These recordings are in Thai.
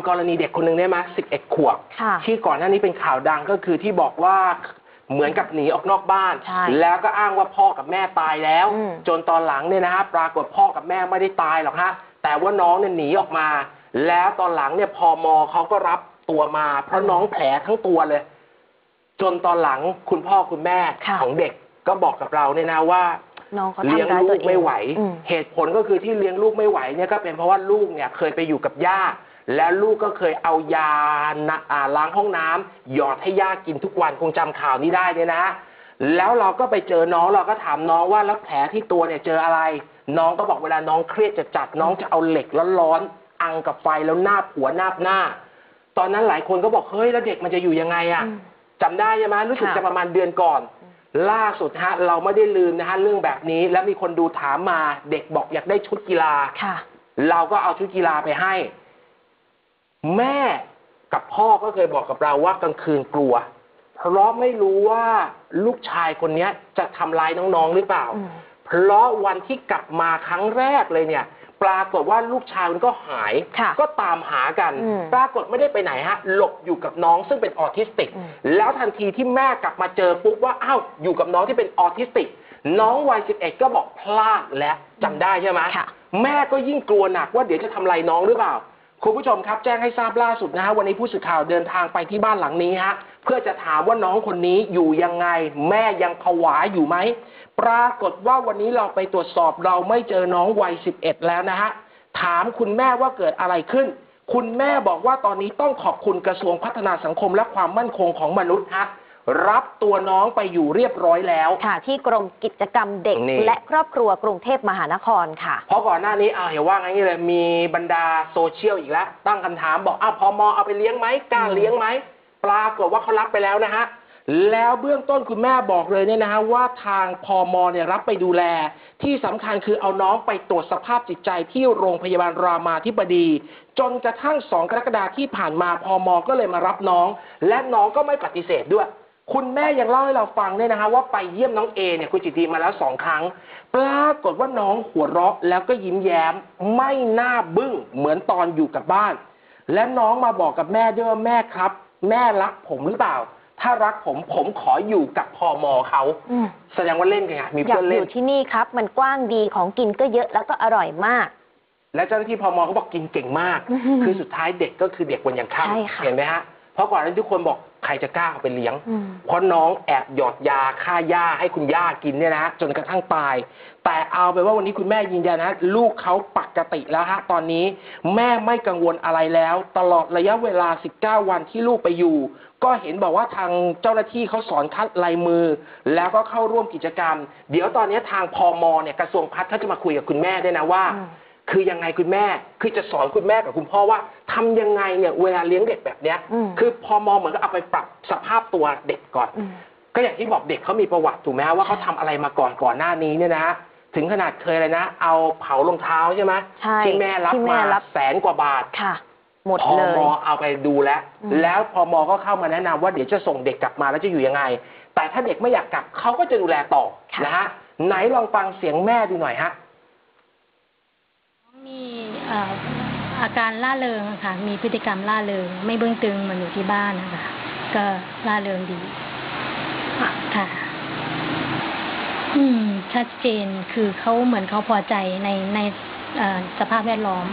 ำกรณีเด็กคนหนึ่งได้ไหมสิบเอ็ดขวบค่ะที่ก่อนหน้านี้เป็นข่าวดังก็คือที่บอกว่าเหมือนกับหนีออกนอกบ้าน ใช่แล้วก็อ้างว่าพ่อกับแม่ตายแล้ว อืม จนตอนหลังเนี่ยนะฮะปรากฏพ่อกับแม่ไม่ได้ตายหรอกฮะแต่ว่าน้องเนี่ยหนีออกมา แล้วตอนหลังเนี่ยพอมเขาก็รับตัวมา เพราะน้องแผลทั้งตัวเลย จนตอนหลังคุณพ่อคุณแม่ค่ะ ของเด็กก็บอกกับเราเนี่ยนะว่า น้องเขาเลี้ยงทำร้ายลูตัวกเองไม่ไหว อืม เหตุผลก็คือที่เลี้ยงลูกไม่ไหวเนี่ยก็เป็นเพราะว่าลูกเนี่ยเคยไปอยู่กับย่า แล้วลูกก็เคยเอายานะอ่าล้างห้องน้ำหยอดให้ย่ากินทุกวันคงจำข่าวนี้ได้เนี่ยนะ แล้วเราก็ไปเจอน้องเราก็ถามน้องว่าแล้วแผลที่ตัวเนี่ยเจออะไร น้องก็บอกเวลาน้องเครียดจะจัดน้องจะเอาเหล็กร้อนๆอังกับไฟแล้วหน้าบหัวหน้าบหน้า ตอนนั้นหลายคนก็บอกเฮ้ยแล้วเด็กมันจะอยู่ยังไงอะอืมจำได้ใช่ไหมรู้สึกค่ะจะประมาณเดือนก่อน ล่าสุดฮะเราไม่ได้ลืมนะฮะเรื่องแบบนี้ แล้วมีคนดูถามมาเด็กบอกอยากได้ชุดกีฬาค่ะเราก็เอาชุดกีฬาไปให้ แม่กับพ่อก็เคยบอกกับเราว่ากลางคืนกลัว เพราะไม่รู้ว่าลูกชายคนเนี้ยจะทำร้ายน้องๆหรือเปล่าอืมเพราะวันที่กลับมาครั้งแรกเลยเนี่ย ปรากฏว่าลูกชายมันก็หายค่ะก็ตามหากันอืมปรากฏไม่ได้ไปไหนฮะ หลบอยู่กับน้องซึ่งเป็นออทิสติกอืมแล้วทันทีที่แม่กลับมาเจอปุ๊บว่าอ้าวอยู่กับน้องที่เป็นออทิสติก น้องวัย11 ก็บอกพลาดและจำได้ใช่ไหมค่ะแม่ก็ยิ่งกลัวหนักว่าเดี๋ยวจะทำลายน้องหรือเปล่า คุณผู้ชมครับแจ้งให้ทราบล่าสุดนะฮะวันนี้ผู้สื่อข่าวเดินทางไปที่บ้านหลังนี้ฮะเพื่อจะถามว่าน้องคนนี้อยู่ยังไง แม่ยังผวาอยู่ไหม ปรากฏว่าวันนี้เราไปตรวจสอบเราไม่เจอน้องวัย 11 แล้วนะฮะถามคุณแม่ว่าเกิดอะไรขึ้น คุณแม่บอกว่าตอนนี้ต้องขอบคุณกระทรวงพัฒนาสังคมและความมั่นคงของมนุษย์ฮะ รับตัวน้องไปอยู่เรียบร้อยแล้ว ค่ะ ที่กรมกิจกรรมเด็ก นี่ และครอบครัวกรุงเทพมหานครค่ะ เพราะก่อนหน้านี้เอาเห็นว่าไงนี่เลย มีบรรดาโซเชียลอีกแล้ว ตั้งคำถามบอกอ้าวพอมเอาไปเลี้ยงไหมกล้าเลี้ยงไหม ปรากฏว่าเขารับไปแล้วนะฮะ แล้วเบื้องต้นคุณแม่บอกเลยเนี่ยนะฮะว่าทางพอมเนี่ยรับไปดูแล ที่สำคัญคือเอาน้องไปตรวจสภาพจิตใจที่โรงพยาบาลรามาธิบดี จนกระทั่งสองกรกฎาคมที่ผ่านมาพอมก็เลยมารับน้อง และน้องก็ไม่ปฏิเสธด้วย คุณแม่ยังเล่าให้เราฟังเนี่ยนะฮะว่าไปเยี่ยมน้องเอเนี่ยคุณจิตตีมาแล้วสองครั้ง ปรากฏว่าน้องหัวเราะแล้วก็ยิ้มแย้มไม่น่าบึ้งเหมือนตอนอยู่กับบ้าน และน้องมาบอกกับแม่ด้วยว่าแม่ครับ แม่รักผมหรือเปล่า ถ้ารักผมผมขออยู่กับพอมอเขา อืม แสดงว่าเล่นกันไงมีอยาเพื่กอนอเล่น ยู่ที่นี่ครับ มันกว้างดีของกินก็เยอะแล้วก็อร่อยมาก และเจ้าหน้าที่พมเขาบอกกินเก่งมากอื้อหือคือสุดท้ายเด็กก็คือเด็กวันยังใช่ค่ำค่ะเห็นไหมฮะ เพราะก่อนหนานี้ทุกคนบอกใค รจะกล้าเอาไปเลี้ยงอืมเพราะน้องแอบหยอดยาฆ่าหญ้าให้คุณย่ากินเนี่ยนะฮะจนกระทั่งตาย แต่เอาไปนว่าวันนี้คุณแม่ยืนยันนะ ลูกเขาปกติแล้วฮะตอนนี้แม่ไม่กังวลอะไรแล้ว ตลอดระยะเวลา 19 วันที่ลูกไปอยู่ ก็เห็นบอกว่าทางเจ้าหน้าที่เขาสอนคัดลายมือ แล้วก็เข้าร่วมกิจกรรม เดี๋ยวตอนนี้ทางพอมเนี่ยกระทรวงพัฒน์เขาจะมาคุยกับคุณแม่ด้วยนะว่า อืม คือยังไงคุณแม่ คือจะสอนคุณแม่กับคุณพ่อว่าทำยังไงเนี่ยเวลาเลี้ยงเด็กแบบเนี้ยอืมคือพอมองเหมือนก็เอาไปปรับสภาพตัวเด็กก่อนอืมก็อย่างที่บอกเด็กเขามีประวัติถูกไหมฮะว่าเขาทำอะไรมาก่อนก่อนหน้านี้เนี่ยนะฮะถึงขนาดเคยเลยนะ เอาเผารองเท้าใช่ไหมใช่ที่แม่รับที่แม่มารับแสนกว่าบาทค่ะหมดพอเลยมเอาไปดูแล้วอืมแล้วพอมก็เข้ามาแนะนำว่าเดี๋ยวจะส่งเด็กกลับมาแล้วจะอยู่ยังไง แต่ถ้าเด็กไม่อยากกลับเขาก็จะดูแลต่อนะฮะไหนลองฟังเสียงแม่ดูหน่อยฮะมีเอ่ออาการล่าเริงอะค่ะ มีพฤติกรรมล่าเริง ไม่เบื้องตึงเหมือนอยู่ที่บ้านนะคะ ก็ล่าเริงดี ค่ะ อืม ชัดเจนคือเขาเหมือนเขาพอใจในในเอ่อสภาพแวดล้อม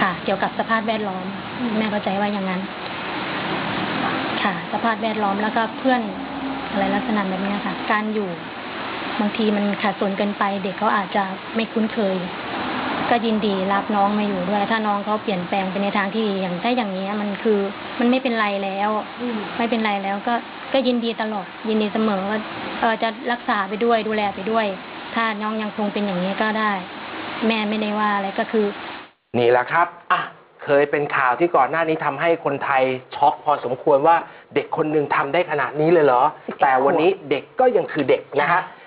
ค่ะ เกี่ยวกับสภาพแวดล้อม แม่เข้าใจว่าอย่างนั้น ค่ะ สภาพแวดล้อมแล้วก็เพื่อนอะไรลักษณะแบบเนี้ยค่ะ การอยู่บางทีมันขาดส่วนเกินไป เด็กเขาอาจจะไม่คุ้นเคย ก็ยินดีรับน้องมาอยู่ด้วย ถ้าน้องเขาเปลี่ยนแปลงไปในทางที่ดีอย่างถ้าอย่างนี้ยมันคือ มันไม่เป็นไรแล้วไม่เป็นไรแล้วก็ก็ยินดีตลอดยินดีเสมอว่าเออจะรักษาไปด้วยดูแลไปด้วย ถ้าน้องยังคงเป็นอย่างนี้ก็ได้ แม่ไม่ได้ว่าอะไรก็คือ นี่แหละครับอะเคยเป็นข่าวที่ก่อนหน้านี้ทำให้คนไทยช็อกพอสมควรว่าเด็กคนหนึ่งทำได้ขนาดนี้เลยเหรอ แต่วันนี้เด็กก็ยังคือเด็กนะฮะค